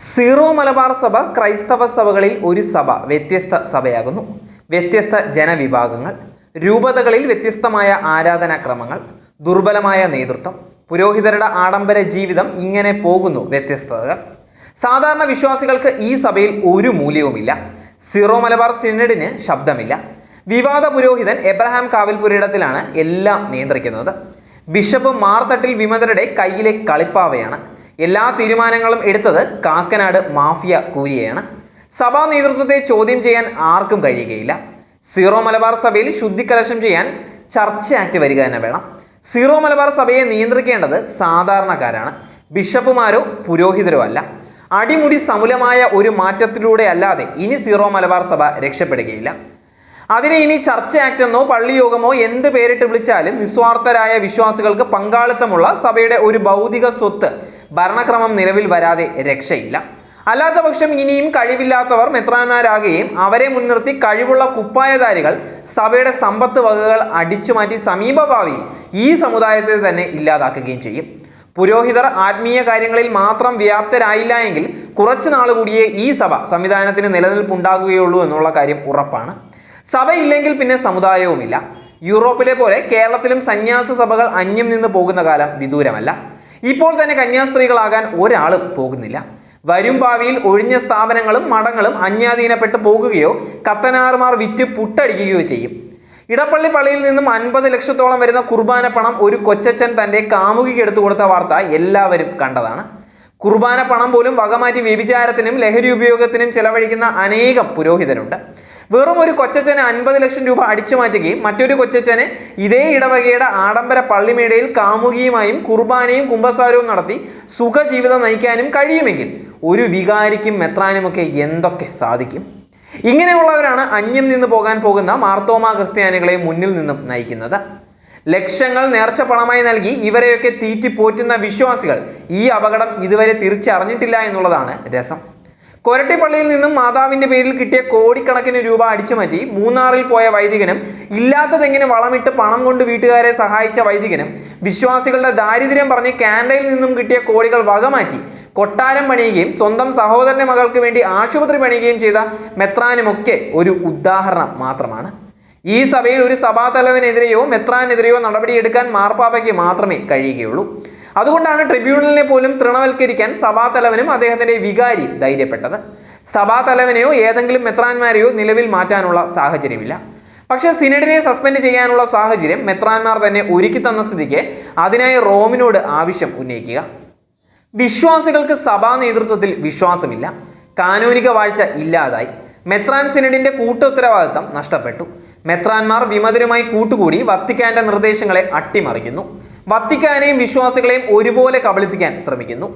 Zero Malabar സഭ ക്രൈസ്തവ സഭകളിൽ ഒരു സഭ വ്യത്യസ്ത സഭയാകുന്നു. വ്യത്യസ്ത ജനവിഭാഗങ്ങൾ രൂപതകളിൽ വ്യത്യസ്തമായ ആരാധനാക്രമങ്ങൾ ദുർബലമായ നേതൃത്വം പുരോഹിതരുടെ ആഡംബര ജീവിതം ഇങ്ങനെ പോകുന്നു വ്യത്യസ്തതകൾ. സാധാരണ വിശ്വാസികൾക്ക് ഈ സഭയിൽ ഒരു മൂല്യവുമില്ല. സീറോ മലബാർ സിനഡിന് ശബ്ദമില്ല. വിവാദ പുരോഹിതൻ എബ്രഹാം കാവിൽപുരയിടത്തിലാണ് എല്ലാം നിയന്ത്രിക്കുന്നത്. ബിഷപ്പ് മാർത്തട്ടിൽ വിമതരുടെ കയ്യിലെ കളിപ്പാവയാണ്. എല്ലാ തീരുമാനങ്ങളും എടുത്തത് കാക്കനാട് മാഫിയ കൂരിയാണ് സഭാ നേതൃത്വത്തെ ചോദ്യം ചെയ്യാൻ ആർക്കും കഴിയുകയില്ല. സീറോ മലബാർ സഭയിൽ ശുദ്ധിക്കലശം ചെയ്യാൻ ചർച്ച ആക്ട് വരിക തന്നെ വേണം. സീറോ മലബാർ സഭയെ നിയന്ത്രിക്കേണ്ടത് സാധാരണക്കാരാണ്. ബിഷപ്പുമാരോ പുരോഹിതരോ അല്ല. അടിമുടി സമുലമായ ഒരു മാറ്റത്തിലൂടെ അല്ലാതെ ഇനി സീറോ മലബാർ സഭ രക്ഷപ്പെടുകയില്ല. അതിനെ ഇനി ചർച്ച ആക്ട് എന്നോ പള്ളിയോഗമോ എന്ത് പേരിട്ട് വിളിച്ചാലും നിസ്വാർത്ഥരായ വിശ്വാസികൾക്ക് പങ്കാളിത്തമുള്ള സഭയുടെ ഒരു ഭൗതിക സ്വത്ത് ഭരണക്രമം നിലവിൽ വരാതെ രക്ഷയില്ല. അല്ലാത്ത പക്ഷം ഇനിയും കഴിവില്ലാത്തവർ മെത്രാന്മാരാകുകയും അവരെ മുൻനിർത്തി കഴിവുള്ള കുപ്പായധാരികൾ സഭയുടെ സമ്പത്ത് വകകൾ അടിച്ചുമാറ്റി സമീപഭാവിയിൽ ഈ സമുദായത്തെ തന്നെ ഇല്ലാതാക്കുകയും ചെയ്യും. പുരോഹിതർ ആത്മീയ കാര്യങ്ങളിൽ മാത്രം വ്യാപ്തരായില്ല എങ്കിൽ കുറച്ചു നാൾ കൂടിയേ ഈ സഭ സംവിധാനത്തിന് നിലനിൽപ്പുണ്ടാകുകയുള്ളൂ എന്നുള്ള കാര്യം ഉറപ്പാണ്. സഭയില്ലെങ്കിൽ പിന്നെ സമുദായവുമില്ല. യൂറോപ്പിലെ പോലെ കേരളത്തിലും സന്യാസ സഭകൾ അന്യം നിന്ന് പോകുന്ന കാലം വിദൂരമല്ല. ഇപ്പോൾ തന്നെ കന്യാസ്ത്രീകളാകാൻ ഒരാളും പോകുന്നില്ല. വരും ഭാവിയിൽ ഒഴിഞ്ഞ സ്ഥാപനങ്ങളും മഠങ്ങളും അന്യാധീനപ്പെട്ട് പോകുകയോ കത്തനാറുമാർ വിറ്റ് പുട്ടടിക്കുകയോ ചെയ്യും. ഇടപ്പള്ളി പള്ളിയിൽ നിന്നും അൻപത് ലക്ഷത്തോളം വരുന്ന കുർബാന പണം ഒരു കൊച്ചച്ഛൻ തന്റെ കാമുകിക്ക് എടുത്തു കൊടുത്ത വാർത്ത എല്ലാവരും കണ്ടതാണ്. കുർബാന പണം പോലും വകമാറ്റി വ്യഭിചാരത്തിനും ലഹരി ഉപയോഗത്തിനും ചെലവഴിക്കുന്ന അനേകം പുരോഹിതരുണ്ട്. വെറും ഒരു കൊച്ചച്ഛന് അൻപത് ലക്ഷം രൂപ അടിച്ചു മാറ്റുകയും മറ്റൊരു കൊച്ചച്ഛന് ഇതേ ഇടവകയുടെ ആഡംബര പള്ളിമേടയിൽ കാമുകിയുമായും കുർബാനയും കുംഭസാരവും നടത്തി സുഖജീവിതം നയിക്കാനും കഴിയുമെങ്കിൽ ഒരു വികാരിക്കും മെത്രാനുമൊക്കെ എന്തൊക്കെ സാധിക്കും? ഇങ്ങനെയുള്ളവരാണ് അന്യം നിന്ന് പോകാൻ പോകുന്ന മാർത്തോമ ക്രിസ്ത്യാനികളെ മുന്നിൽ നിന്നും നയിക്കുന്നത്. ലക്ഷങ്ങൾ നേർച്ച പണമായി നൽകി ഇവരെയൊക്കെ തീറ്റിപ്പോറ്റുന്ന വിശ്വാസികൾ ഈ അപകടം ഇതുവരെ തിരിച്ചറിഞ്ഞിട്ടില്ല എന്നുള്ളതാണ് രസം. കൊരട്ടിപ്പള്ളിയിൽ നിന്നും മാതാവിന്റെ പേരിൽ കിട്ടിയ കോടിക്കണക്കിന് രൂപ അടിച്ചുമാറ്റി മൂന്നാറിൽ പോയ വൈദികനും ഇല്ലാത്തതെങ്ങനെ വളമിട്ട് പണം കൊണ്ട് വീട്ടുകാരെ സഹായിച്ച വൈദികനും വിശ്വാസികളുടെ ദാരിദ്ര്യം പറഞ്ഞ് കാനഡയിൽ നിന്നും കിട്ടിയ കോടികൾ വകമാറ്റി കൊട്ടാരം പണിയുകയും സ്വന്തം സഹോദരന്റെ മകൾക്ക് വേണ്ടി ആശുപത്രി പണിയുകയും ചെയ്ത മെത്രാനുമൊക്കെ ഒരു ഉദാഹരണം മാത്രമാണ്. ഈ സഭയിൽ ഒരു സഭാതലവനെതിരെയോ മെത്രാനെതിരെയോ നടപടിയെടുക്കാൻ മാർപ്പാപ്പയ്ക്ക് മാത്രമേ കഴിയുകയുള്ളൂ. അതുകൊണ്ടാണ് ട്രിബ്യൂണലിനെ പോലും തൃണവൽക്കരിക്കാൻ സഭാതലവനും അദ്ദേഹത്തിന്റെ വികാരി ധൈര്യപ്പെട്ടത്. സഭാതലവനെയോ ഏതെങ്കിലും മെത്രാന്മാരെയോ നിലവിൽ മാറ്റാനുള്ള സാഹചര്യമില്ല. പക്ഷേ സിനഡിനെ സസ്പെൻഡ് ചെയ്യാനുള്ള സാഹചര്യം മെത്രാന്മാർ തന്നെ ഒരുക്കി തന്ന സ്ഥിതിക്ക് അതിനായി റോമിനോട് ആവശ്യം ഉന്നയിക്കുക. വിശ്വാസികൾക്ക് സഭാ നേതൃത്വത്തിൽ വിശ്വാസമില്ല. കാനോനിക വാഴ്ച ഇല്ലാതായി. മെത്രാൻ സിനഡിന്റെ കൂട്ടുത്തരവാദിത്തം നഷ്ടപ്പെട്ടു. മെത്രാന്മാർ വിമതരുമായി കൂട്ടുകൂടി വത്തിക്കാന്റെ നിർദ്ദേശങ്ങളെ അട്ടിമറിക്കുന്നു. വത്തിക്കാനെയും വിശ്വാസികളെയും ഒരുപോലെ കബളിപ്പിക്കാൻ ശ്രമിക്കുന്നു.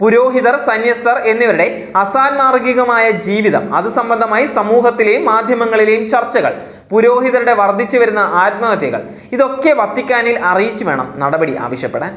പുരോഹിതർ സന്യസ്തർ എന്നിവരുടെ അസാൻമാർഗികമായ ജീവിതം അത് സംബന്ധമായി സമൂഹത്തിലെയും മാധ്യമങ്ങളിലെയും ചർച്ചകൾ പുരോഹിതരുടെ വർദ്ധിച്ചു വരുന്ന ആത്മഹത്യകൾ ഇതൊക്കെ വത്തിക്കാനിൽ അറിയിച്ചു വേണം നടപടി ആവശ്യപ്പെടാൻ.